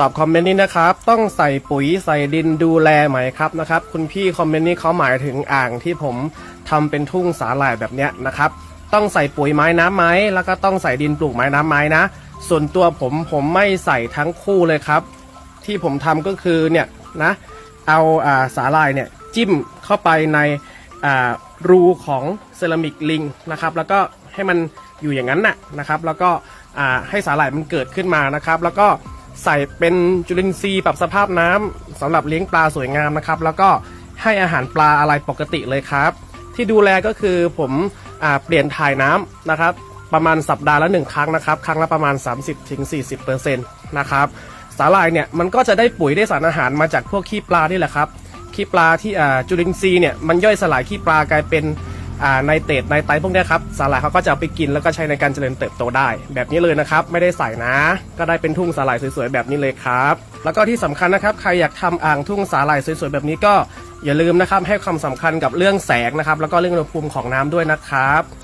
ตอบคอมเมนต์นี้นะครับต้องใส่ปุ๋ยใส่ดินดูแลไหมครับนะครับคุณพี่คอมเมนต์นี้เขาหมายถึงอ่างที่ผมทำเป็นทุ่งสาหร่ายแบบเนี้ยนะครับต้องใส่ปุ๋ยไม้น้ำไหมแล้วก็ต้องใส่ดินปลูกไม้น้ำไหมนะ ส่วนตัวผมผมไม่ใส่ทั้งคู่เลยครับ ที่ผมทำก็คือเนี่ยนะเอาอ่าสาหร่ายเนี่ยจิ้มเข้าไปในอ่ารูของเซรามิกลิงนะครับแล้วก็ให้มันอยู่อย่างนั้นน่ะนะครับ แล้วก็อ่าให้สาหร่ายมันเกิดขึ้นมานะครับ แล้วก็ ใส่เป็นจุลินทรีย์ปรับสภาพน้ำสำหรับเลี้ยงปลาสวยงามนะครับ แล้วก็ให้อาหารปลาอะไรปกติเลยครับ ที่ดูแลก็คือผมอเปลี่ยนถ่ายน้ำนะครับ ประมาณสัปดาห์ละหนึ่งครั้งนะครับ ครั้งละประมาณ 30-40%นะครับสาหร่ายเนี่ยมันก็จะได้ปุ๋ยได้สารอาหารมาจากพวกขี้ปลานี่แหละครับขี้ปลาที่จุลินทรีย์เนี่ยมันย่อยสลายขี้ปลากลายเป็น ในเตดในไตพวกนี้ครับสาหร่ายเขาก็จะเอาไปกินแล้วก็ใช้ในการเจริญเติบโตได้ แบบนี้เลยนะครับ ไม่ได้ใส่นะ ก็ได้เป็นทุ่งสาหร่ายสวยๆแบบนี้เลยครับแล้วก็ที่สำคัญนะครับใครอยากทำอ่างทุ่งสาหร่ายสวยๆแบบนี้ก็อย่าลืมนะครับให้ความสำคัญกับเรื่องแสงนะครับแล้วก็เรื่องอุณหภูมิของน้ำด้วยนะครับ